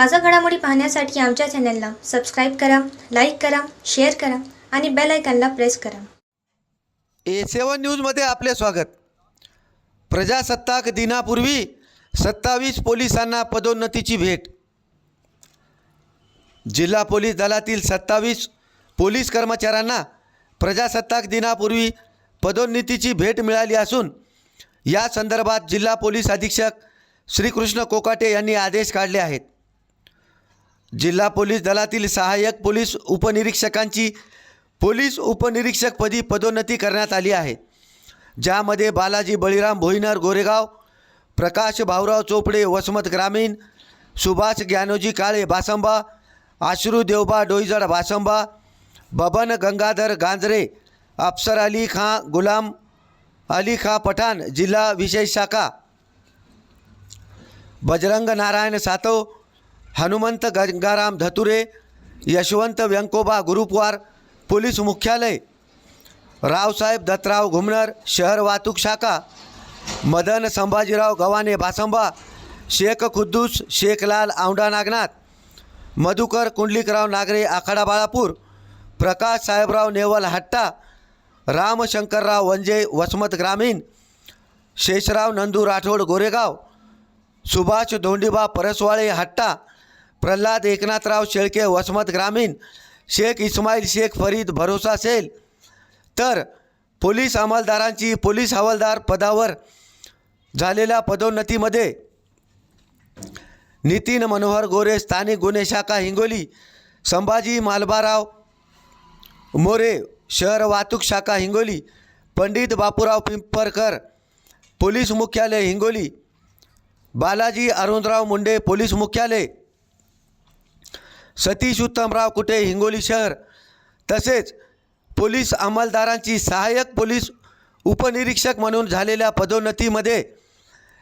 ताज्या घडामोडी पाहण्यासाठी आमच्या चॅनलला सबस्क्राईब करा लाईक करा शेअर करा आणि बेल आयकॉनला प्रेस करा. ए सेवन न्यूजमध्ये आपले स्वागत. प्रजासत्ताक दिनापूर्वी सत्तावीस पोलिसांना पदोन्नतीची भेट. जिल्हा पोलीस दलातील सत्तावीस पोलीस कर्मचाऱ्यांना प्रजासत्ताक दिनापूर्वी पदोन्नतीची भेट मिळाली असून या संदर्भात जिल्हा पोलीस अधीक्षक श्रीकृष्ण कोकाटे यांनी आदेश काढले आहेत. जिल्हा पोलीस दलातील सहाय्यक पोलीस उपनिरीक्षकांची पोलीस उपनिरीक्षकपदी पदोन्नती करण्यात आली आहे. ज्यामध्ये बालाजी बळीराम भोईनर गोरेगाव प्रकाश भाऊराव चोपडे वसमत ग्रामीण सुभाष ज्ञानोजी काळे बासंबा आश्रू देवबा डोईजड बासंबा बबन गंगाधर गांजरे अफसर अली खां गुलाम अली खां पठाण जिल्हा विशेष शाखा. बजरंग नारायण सातव हनुमंत गंगाराम धतुरे यशवंत व्यंकोबा गुरुपवार पोलीस मुख्यालय रावसाहेब दत्तराव घुमणर शहर वाहतूक शाखा मदन संभाजीराव गव्हाणे भासंबा शेख खुद्दूस शेखलाल औंढा नागनाथ मधुकर कुंडलिकराव नागरे आखाडा बाळापूर प्रकाश साहेबराव नेवल हट्टा रामशंकरराव वंजे वसमत ग्रामीण शेषराव नंदू राठोड गोरेगाव सुभाष धोंडीबा परसवाळे हट्टा प्रल्हाद एकनाथराव शेळके वसमत ग्रामीण शेख इस्माईल शेख फरीद भरोसा सेल. तर पोलीस अंमलदारांची पोलीस हवालदार पदावर झालेल्या पदोन्नतीमध्ये नितीन मनोहर गोरे स्थानिक गुन्हे शाखा हिंगोली संभाजी मालबाराव मोरे शहर वाहतूक शाखा हिंगोली पंडित बापूराव पिंपरकर पोलीस मुख्यालय हिंगोली बालाजी अरुणराव मुंडे पोलीस मुख्यालय सतीश उत्तमराव कुटे हिंगोली शहर. तसेच पोलीस अंमलदारांची सहाय्यक पोलीस उपनिरीक्षक म्हणून झालेल्या पदोन्नतीमध्ये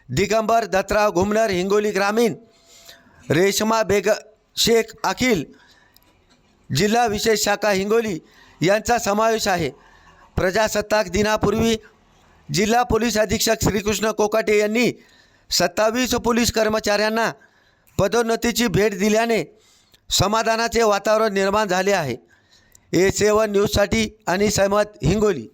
दिगंबर दत्तराव घुमनर हिंगोली ग्रामीण रेशमा बेग शेख अखिल जिल्हा विशेष शाखा हिंगोली यांचा समावेश आहे. प्रजासत्ताक दिनापूर्वी जिल्हा पोलीस अधीक्षक श्रीकृष्ण कोकाटे यांनी सत्तावीस पोलीस कर्मचाऱ्यांना पदोन्नतीची भेट दिल्याने समाधानाचे वातावरण निर्माण झाले आहे. ए सेवन न्यूजसाठी आणि सहमत हिंगोली.